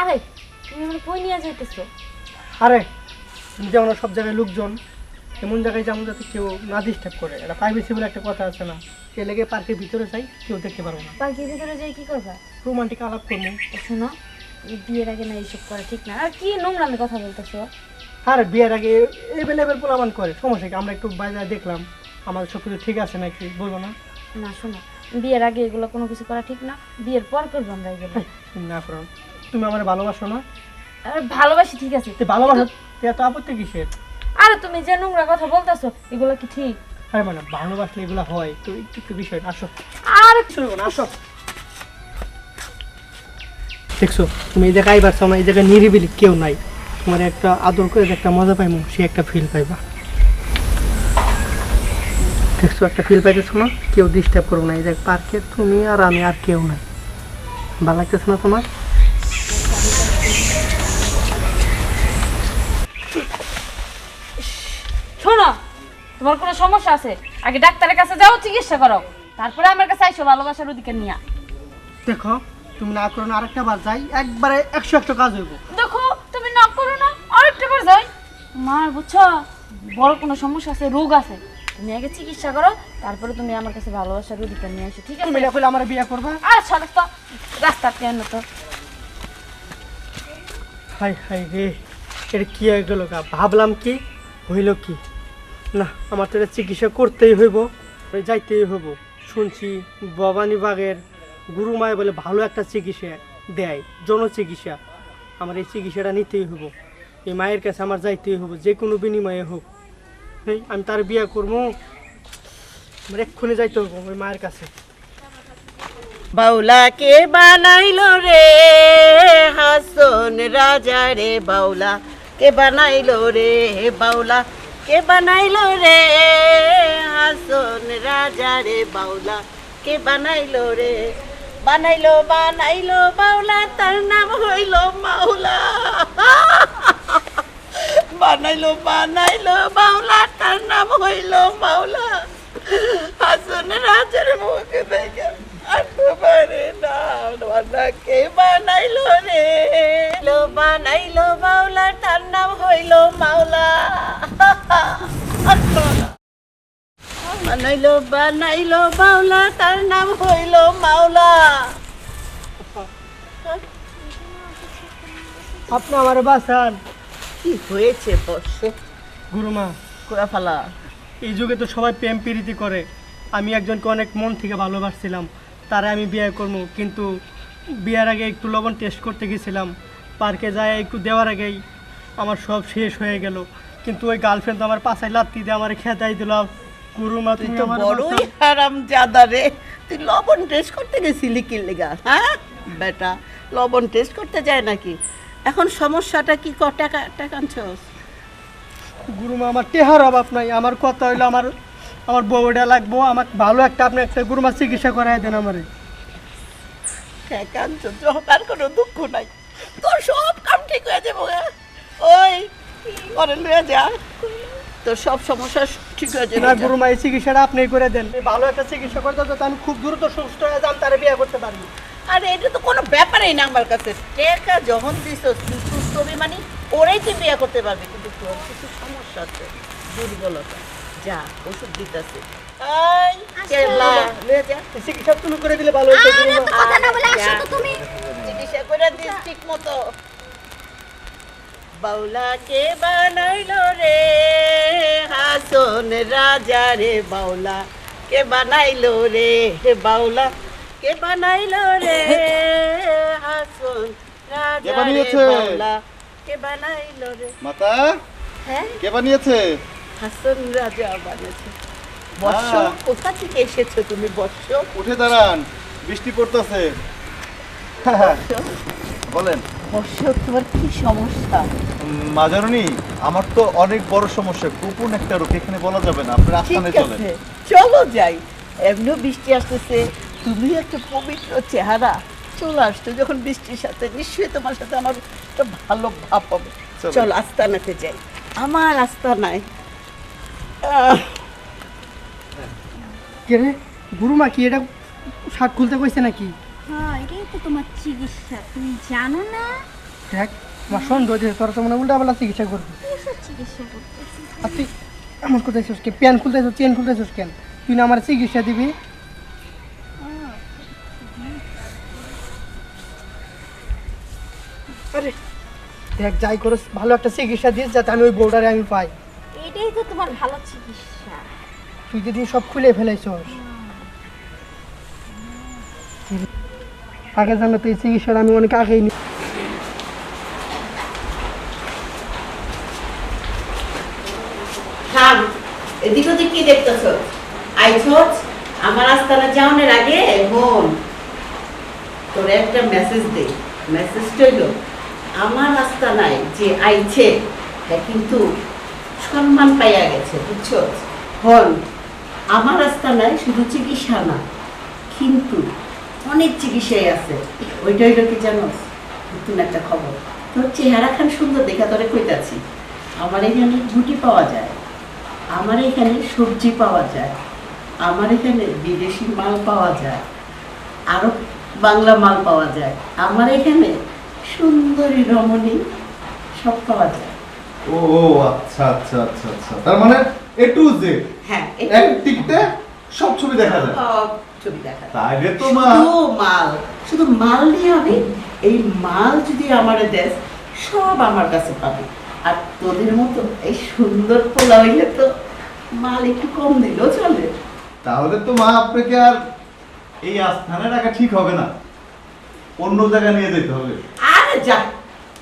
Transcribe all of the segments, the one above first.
আরে তুমি আমার কই নিয়ে যাইতেছো? আরে যেমন সব জায়গায় লোকজন এমন জায়গায় যেমন যাতে কেউ না ডিস্টার্ব করে। এটা প্রাইভেসি বলে একটা কথা আছে না। এ লেগে পার্কের ভিতরে যাই কেউ দেখতে পারব না। পার্কের ভিতরে যাই কি করবা? রোমান্টিক আলাপ করব। শোনো বিয়ের আগে না এইসব করা ঠিক না। আর কি নোংরামি কথা বলতেছো? আর বিয়ের আগে এভেলেবেল পোলাবান করে। সমস্যা কি? আমরা একটু বাজারে দেখলাম। আমাদের সব কিছু ঠিক আছে নাকি? বলব না? না শোনো বিয়ের আগে এগুলো কোনো কিছু করা ঠিক না। বিয়ের পর করব আমরা এগুলো। না করো তুমি আমার ভালোবাসো না? আর ভালোবাসি ঠিক আছে। তুই ভালোবাসো তুই এত আপত্তি কিসের? আরে তুমি যে নোংরা কথা বলতেছো এগুলো কি ঠিক? আরে মানে ভালোবাসলে এগুলো হয় তো একটু বিষয় আসো। আরে শুনব না আসো। দেখছ তুমি এই জায়গায় আইবার সময় এই জায়গায় নিরিবিলি কেউ নাই। তোমার একটা আদর করে একটা মজা পাইমু সে একটা ফিল পাইবা। দেখছ একটা ফিল পাইতেছো না? কেউ ডিস্টার্ব করব না এই জায়গায় পার্কে তুমি আর আমি আর কেউ নাই। ভালো লাগতেছে না তোমার? শোনো তোমার কোনো সমস্যা আছে? আগে ডাক্তারের কাছে যাও চিকিৎসা করো। তারপরে আমার কাছে আইসো ভালোবাসার অধিকার নিয়ে। দেখো তুমি না করো না আরেকটা বার যাই একবারে একশো একশো কাজ হইব। দেখো তুমি না করো না আরেকটা বার যাই। মার বুঝছ? বড় কোনো সমস্যা আছে রোগ আছে। তুমি আগে চিকিৎসা করো তারপরে তুমি আমার কাছে ভালোবাসার অধিকার নিয়ে আসো ঠিক আছে? তুমি না করলে আমার বিয়ে করবা? আর সরস তো রাস্তা কেন তো? হাই হাই রে এটা কি হয়ে গেল গা ভাবলাম কি? হইল কি? না, আমার তো এটা চিকিৎসা করতেই হইব যাইতেই হইব। শুনছি ভবানী বাগের গুরুমায় বলে ভালো একটা চিকিৎসা দেয়, জনচিকিৎসা। আমার এই চিকিৎসাটা নিতেই হইব। এই মায়ের কাছে আমার যাইতেই হইব, যে কোনো বিনিময়ে হোক। আমি তার বিয়ে করব। আমার এক্ষুনি যাইতে হইব ওই মায়ের কাছে। বাউলাকে বানাইলো রে, হাসন রাজা রে বাউলা কে বানাইলো রে বাউলা কে বানাইলো রে, হাসন রাজা রে বাউলা কে বানাইলো রে, বানাইলো বানাইলো, বাউলা, তার নাম হইল মাওলা। বানাইলো বানাইলো, বাউলা, তার নাম হইল মাওলা। হাসন রাজার মুখে দেখে পারে না বানাকে বানাইলো রে লো বানাইলো বাউলা তার নাম হইল মাওলা আসতো না। বানাইলো বানাইলো তার নাম হইল মাওলা আপনি আমার বাসান কি হয়েছে বর্ষ গুরুমা কোয়া ফালা এই যুগে তো সবাই প্রেম প্রীতি করে। আমি একজনকে অনেক মন থেকে ভালোবাসছিলাম। তারা আমি বিয়ে করব কিন্তু বিয়ের আগে একটু লবণ টেস্ট করতে গেছিলাম। পার্কে যায় একটু দেওয়ার আগেই আমার সব শেষ হয়ে গেল। কিন্তু ওই গার্লফ্রেন্ড আমার পাশায় লাত্তি দিয়ে আমার খেদাই দিল। গুরুমা তুই তো বড়ই। হারাম জাদা রে। তুই লবণ টেস্ট করতে গেছিলি কি লেগা? হ্যাঁ? বেটা লবণ টেস্ট করতে যায় নাকি? এখন সমস্যাটা কি? ক টাকা টাকা আনছস? গুরুমা আমার টেহার অভাব নাই। আমার কথা হইল আমার আমার বউটা লাগবো আমার ভালো একটা আপনি একটা গুরুমা চিকিৎসা করাই দেন আমারে। যখন আর কোনো দুঃখ নাই। তোর সব কাম ঠিক হয়ে যাব হ্যাঁ? ওই করে লয়ে যা। তোর সব সমস্যা ঠিক হয়ে যাবে। না গুরুমা এই চিকিৎসাটা আপনি করে দেন। ভালো একটা চিকিৎসা করতে তো আমি খুব দ্রুত সুস্থ হয়ে যান তারে বিয়ে করতে পারি। আরে এটা তো কোনো ব্যাপারই না আমার কাছে। টাকা যখন দিস সুস্থ মানে ওরাই তুই বিয়ে করতে পারবি। কিন্তু তোর কিছু সমস্যা আছে দুর্বলতা। যা ওষুধ দিতেছে। চিকিৎসা তুমি করে দিলে ভালো হতো গুরুমা চিকিৎসা করে দিস ঠিক মতো বাউলাকে বানাইলো রে হাসন রাজা রে বাউলা কে বানাইলো রে বাউলা কে বানাইলো রে হাসন রাজা রে বাউলা কে বানাইলো রে। মাতা? হ্যাঁ? কে বানিয়েছে? হাসন রাজা বানিয়েছে। বর্ষ। কোথা থেকে এসেছ তুমি বর্ষ? উঠে দাঁড়ান বৃষ্টি পড়তেছে। বলেন। বর্ষ তোমার কি সমস্যা? মাজারনি আমার তো অনেক বড় সমস্যা। গোপন একটা রোগ এখানে বলা যাবে না আস্থানে চলেন। চলো যাই। এমনিও বৃষ্টি আসতেছে তুমি একটা পবিত্র চেহারা চলে আসছো। যখন বৃষ্টির সাথে নিশ্চয়ই তোমার সাথে আমার একটা ভালো ভাব হবে। চলো। আস্তানাতে যাই। আমার আস্তানায় কে রে? গুরুমা কি এটা শার্ট খুলতে কইছে নাকি? হ্যাঁ এটাই তো তোমার চিকিৎসা তুমি জানো না? দেখ আমার সন্দেহ হচ্ছে তোরা তো মনে চিকিৎসা করবি। আর তুই এমন করতেছিস কে প্যান খুলতেছিস চেন খুলতেছিস কেন? তুই না আমার চিকিৎসা দিবি? আরে দেখ যাই করে ভালো একটা চিকিৎসা দিস যাতে আমি ওই বউটারে আমি পাই। এটাই তো তোমার ভালো চিকিৎসা। তুই যদি সব খুলে ফেলেছস। আগে জানো তুই চিকিৎসাটা আমি অনেক আগেই নি থাম এদিক ওদিক কি দেখতেছ আইছস? আমার আস্তানা যাওয়ানোর আগে বোন তোরে একটা মেসেজ দে। মেসেজটা হইল আমার আস্তানায় যে আইছে তা কিন্তু সম্মান পাইয়া গেছে, বুঝছ? হল, আমার আস্তানায় শুধু চিকিৎসা না, কিন্তু অনেক চিকিৎসাই আছে। ওইটা হইল কি জানো? নতুন একটা খবর। তোর চেহারা খান সুন্দর দেখা তোরে কইতাছি। আমার এখানে গুটি পাওয়া যায়। আমার এখানে সবজি পাওয়া যায়। আমার এখানে বিদেশি মাল পাওয়া যায়। আরও বাংলা মাল পাওয়া যায়। আমার এখানে সুন্দরী রমণী সব পাওয়া যায়। ও আচ্ছা আচ্ছা আচ্ছা আচ্ছা। তার মানে এ টু জেড হ্যাঁ এক টিকতে সব ছবি দেখা যায়। ছবি দেখা। তাইলে তো মাল শুধু মাল নিয়ে হবে এই মাল যদি আমার দেশ সব আমার কাছে পাবে। আর তোদের মতো এই সুন্দর পোলা হইলে তো মাল একটু কম দিলেও চলে। তাহলে তো মা আপনাকে আর এই আস্থানে রাখা ঠিক হবে না। অন্য জায়গায় নিয়ে যেতে হবে। আরে যা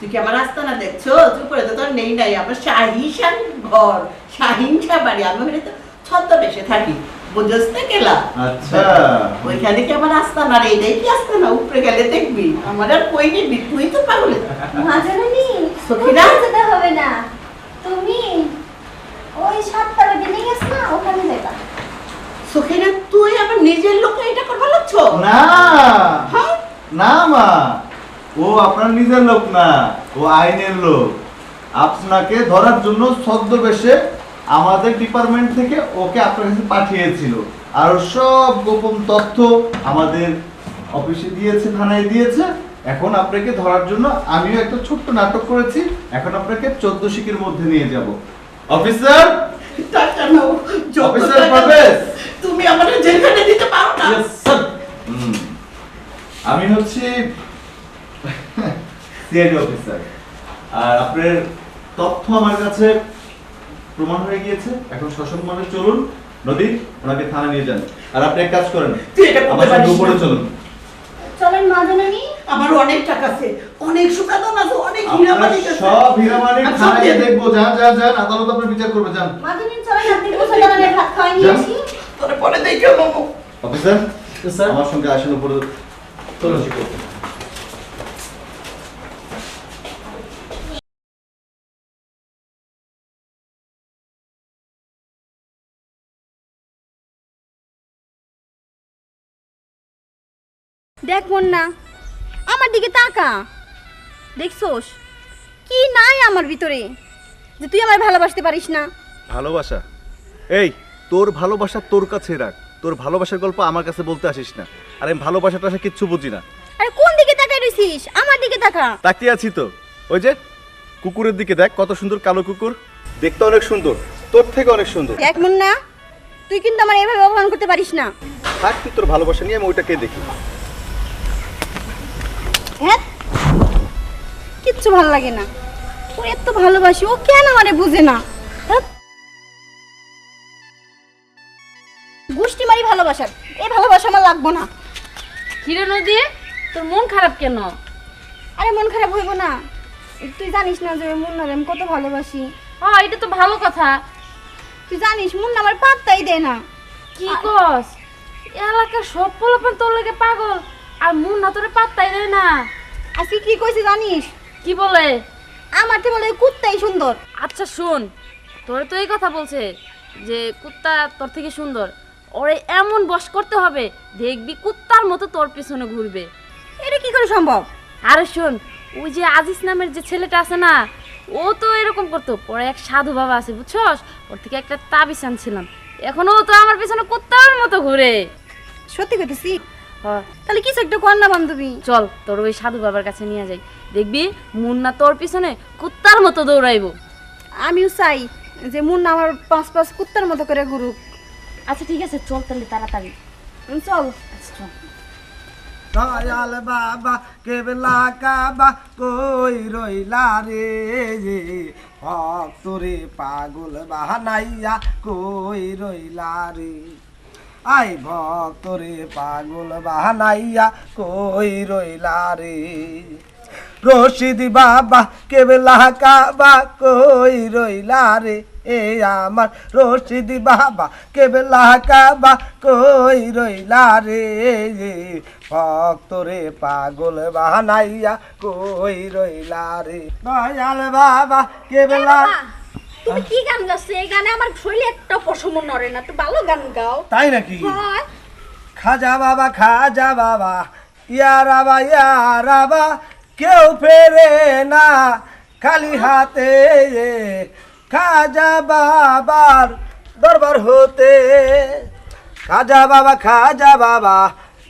তুই কি আমার আস্তানা দেখছ? উপরে তো তোর নেই নাই আমার শাহিশান ঘর। শাহিনশা বাড়ি আমি ওখানে তো ছদ্মবেশে থাকি। বুঝোস না গেলা আচ্ছা। ওইখানে কি আমার আস্তানা রে এটাই কি আস্তানা উপরে গেলে দেখবি। আমার আর কই নিবি তুই তো পাগলে। মাঝারানি? কোথাও যেতে হবে না। তুমি ওই সাততলা বিল্ডিং আছে না ওখানে যাবা সখিনা তুই আমার নিজের লোক এটা করবার লাগছো? না। হ্যাঁ? না মা। ও আপনার নিজের লোক না ও আইনের লোক। আপনাকে ধরার জন্য ছদ্মবেশে আমাদের ডিপার্টমেন্ট থেকে ওকে আপনার কাছে পাঠিয়েছিল। আর সব গোপন তথ্য আমাদের অফিসে দিয়েছে থানায় দিয়েছে। এখন আপনাকে ধরার জন্য আমিও একটা ছোট্ট নাটক করেছি। এখন আপনাকে চোদ্দ শিকের মধ্যে নিয়ে যাব। অফিসার? টাকা নাও অফিসার পারভেজ। তুমি আমাদের জেলখানে দিতে পারো না। আমি হচ্ছি সিআইডি অফিসার। আর আপনার তথ্য আমার কাছে প্রমাণ হয়ে গিয়েছে। এখন সসম্মানে চলুন। নদী ওনাকে থানা নিয়ে যান। আর আপনি এক কাজ করেন। আমার সঙ্গে উপরে চলুন। চলেন আমার অনেক টাকা আছে। অনেক সুখাদন আছে অনেক হীরা আছে। সব আমি থানায় দিয়ে দেব। দেখব। যান যান যান। আদালত আপনার বিচার করবে। যান। মাঝারানি চলেন আপনি ভাত খাওয়াই পরে দেখে অফিসার আমার সঙ্গে আসেন উপরে। চলুন। দেখ না আমার দিকে তাকা। দেখছোস? কি নাই আমার ভিতরে যে তুই আমার ভালোবাসতে পারিস না। ভালোবাসা? এই তোর ভালোবাসা তোর কাছে রাখ। তোর ভালোবাসার গল্প আমার কাছে বলতে আসিস না। আর আমি ভালোবাসাটা আসে কিচ্ছু বুঝি না। আরে কোন দিকে তাকাই রইছিস? আমার দিকে তাকা। তাকিয়ে আছি তো। ওই যে কুকুরের দিকে দেখ কত সুন্দর কালো কুকুর। দেখতে অনেক সুন্দর তোর থেকে অনেক সুন্দর। দেখ না তুই কিন্তু আমার এভাবে অপমান করতে পারিস না। থাক তুই তোর ভালোবাসা নিয়ে আমি ওইটাকে দেখি। হ্যাঁ? কিচ্ছু ভালো লাগে না। ও এত ভালোবাসি ও কেন আমারে বুঝে না? ধ্যাৎ। গুষ্টি মারি ভালোবাসার এই ভালোবাসা আমার লাগবো না। হিরো নদী তোর মন খারাপ কেন? আরে মন খারাপ হইব না। তুই জানিস না যে মুন্নার আমি কত ভালোবাসি। হ্যাঁ এটা তো ভালো কথা। তুই জানিস মুন্না আমার পাত্তাই দেয় না। কি কস? এলাকার সব পোলাপান তোর লাগে পাগল। আর না তোরে পাত্তাই দেয় না। আজকে কি কইছে জানিস? কি বলে? আমার তো বলে কুত্তাই সুন্দর। আচ্ছা শোন। তোরে তো এই কথা বলছে যে কুত্তা তোর থেকে সুন্দর। ওরে এমন বস করতে হবে দেখবি কুত্তার মতো তোর পিছনে ঘুরবে। এটা কি করে সম্ভব? আরে শোন ওই যে আজিজ নামের যে ছেলেটা আছে না ও তো এরকম করতো। পরে এক সাধু বাবা আছে বুঝছস? ওর থেকে একটা তাবিজ আনছিলাম। এখনও তো আমার পিছনে কুত্তার মতো ঘুরে। সত্যি কইতেছি? হ্যাঁ তাহলে কিছু একটা কর না বান্ধবী। চল তোর ওই সাধু বাবার কাছে নিয়ে যাই। দেখবি মুন্না তোর পিছনে কুত্তার মতো দৌড়াইবো। আমিও চাই যে মুন্না আমার পাঁচ পাঁচ কুত্তার মতো করে ঘুরুক। আচ্ছা ঠিক আছে চল তাহলে তাড়াতাড়ি। চল। আচ্ছা চল। দয়াল বাবা কেবলা কাবা কই রইলা রে? ভক্তরে পাগল বাহানাইয়া কই রইলা রে? আই ভক্তরে পাগল বাহানাইয়া কই রইলা রে? রশিদ বাবা, কেবলা কাবা, কই রইলা রে? এ আমার রশিদ বাবা, কেবলা কাবা, কই রইলা রে? ভক্ত রে পাগল বাহানাইয়া কই রইলা রে? দয়াল বাবা, কেবলা তুমি কি গান গাচ্ছ এই গানে আমার শরীরে একটা পশম নড়ে না। তো ভালো গান গাও। তাই নাকি? হয়। খাজা বাবা খাজা বাবা ইয়ারাবা ইয়ারাবা কেউ ফেরে না। খালি হাতে খাজা বাবার দরবার হতে। খাজা বাবা খাজা বাবা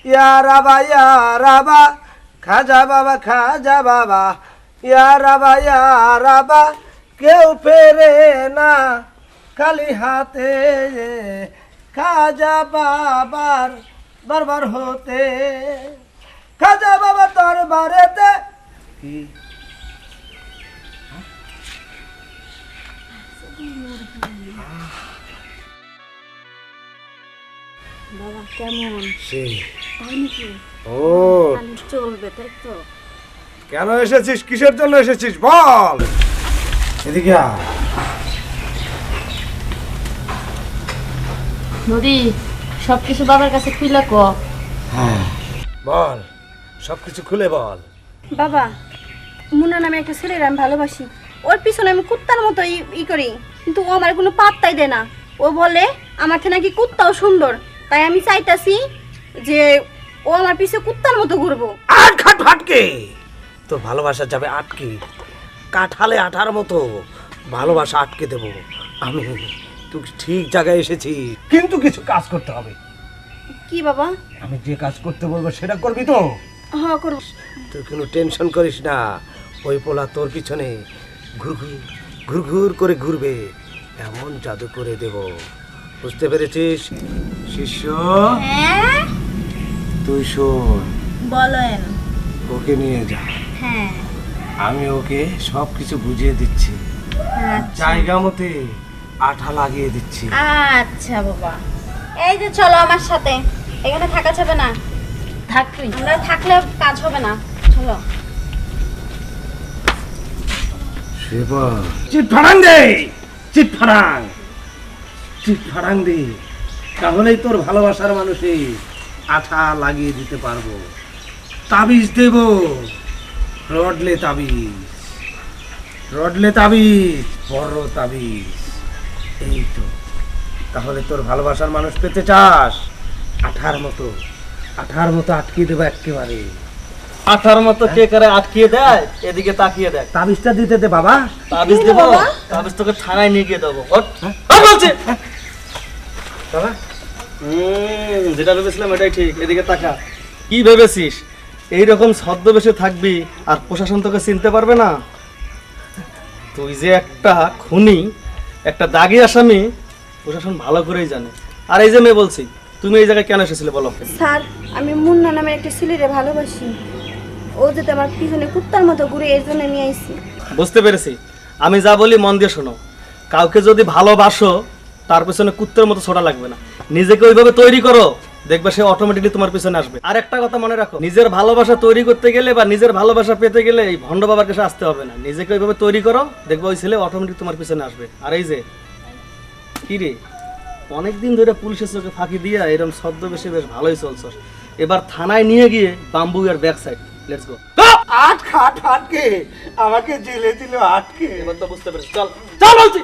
ইয়ারাবা ইয়ারাবা খাজা বাবা খাজা বাবা ইয়ারাবা ইয়ারাবা কেউ ফেরে না খালি হাতে খাজা বাবার দরবার হতে। খাজা বাবা দরবারেতে কি? বাবা কেমন? ও। চলবে তাই তো? কেন এসেছিস? কিসের জন্য এসেছিস? বল। এদিকে নদী সবকিছু বাবার কাছে খুইলা ক। বল সবকিছু খুলে বল। বাবা মুন্না নামে একটা ছেলের আমি ভালোবাসি। ওর পিছনে আমি কুত্তার মতো ই ই করি কিন্তু ও আমার কোনো পাত্তাই দেয় না। ও বলে আমার নাকি কুত্তাও সুন্দর। তাই আমি চাইতাছি যে ও আমার পিছে কুত্তার মতো ঘুরবো। আট খাট ফাটকে তোর ভালোবাসা যাবে আটকে। কাঠালে আঠার মতো ভালোবাসা আটকে দেব। আমি তুই ঠিক জায়গায় এসেছি। কিন্তু কিছু কাজ করতে হবে। কি বাবা? আমি যে কাজ করতে বলব সেটা করবি তো? হ করব। তুই কোনো টেনশন করিস না। ওই পোলা তোর পিছনে ঘুরঘুর ঘুরঘুর করে ঘুরবে। এমন জাদু করে দেব। বুঝতে পেরেছিস? শিষ্য? হ্যাঁ? তুই শোন। বলেন। ওকে নিয়ে যা। হ্যাঁ। আমি ওকে সব কিছু বুঝিয়ে দিচ্ছি। জায়গা মতে আঠা লাগিয়ে দিচ্ছি। আচ্ছা বাবা। এই যে চলো আমার সাথে। এখানে থাকা যাবে না। থাক তুই। আমরা থাকলে কাজ হবে না। চলো। সেবা। চিট ফাড়াং দে! চিট ফাড়াং! চিট ফাড়াং দে। তাহলেই তোর ভালোবাসার মানুষে আঠা লাগিয়ে দিতে পারব। তাবিজ দেব। রডলে তাবিজ রডলে তাবিজ বড় তাবিজ। এই তো তাহলে তোর ভালোবাসার মানুষ পেতে চাস? আঠার মতো আঠার মতো আটকিয়ে দেবো একেবারে আঠার মতো কে করে আটকিয়ে দেয়? এদিকে তাকিয়ে দেখ। তাবিজটা দিতে দে বাবা। তাবিজ দেবো? তাবিজ তোকে থানায় নিয়ে গিয়ে দেবো। হ্যাঁ? বলছি। বাবা। হুম, যেটা ভেবেছিলাম এটাই ঠিক। এদিকে তাকা। কি ভেবেছিস? এইরকম ছদ্মবেশে থাকবি আর প্রশাসন তোকে চিনতে পারবে না। তুই যে একটা খুনি একটা দাগি আসামি প্রশাসন ভালো করেই জানে। আর এই যে মেয়ে বলছি তুমি এই জায়গায় কেন এসেছিলে বলো? স্যার আমি মুন্না নামে একটা ছেলেরে ভালোবাসি। ও যাতে আমার পিছনে কুত্তার মতো ঘুরে এর জন্য নিয়ে আইছি। বুঝতে পেরেছি। আমি যা বলি মন দিয়ে শোনো। কাউকে যদি ভালোবাসো তার পেছনে কুত্তার মতো ছোটা লাগবে না। নিজেকে ওইভাবে তৈরি করো। দেখবে সে অটোমেটিকলি তোমার পিছনে আসবে। আর একটা কথা মনে রাখো নিজের ভালোবাসা তৈরি করতে গেলে বা নিজের ভালোবাসা পেতে গেলে এই ভণ্ড বাবার কাছে আসতে হবে না। নিজেকে ওইভাবে তৈরি করো দেখবে ওই ছেলে অটোমেটিক তোমার পিছনে আসবে। আর এই যে কি রে? অনেকদিন ধরে পুলিশের চোখে ফাঁকি দিয়া এরকম শব্দ বেশি বেশ ভালোই চলছ। এবার থানায় নিয়ে গিয়ে বাম্বু আর ব্যাক সাইড লেটস গো আট খাট আটকে আমাকে জেলে দিল আটকে। এবার তো বুঝতে পেরেছি। চল চল বলছি।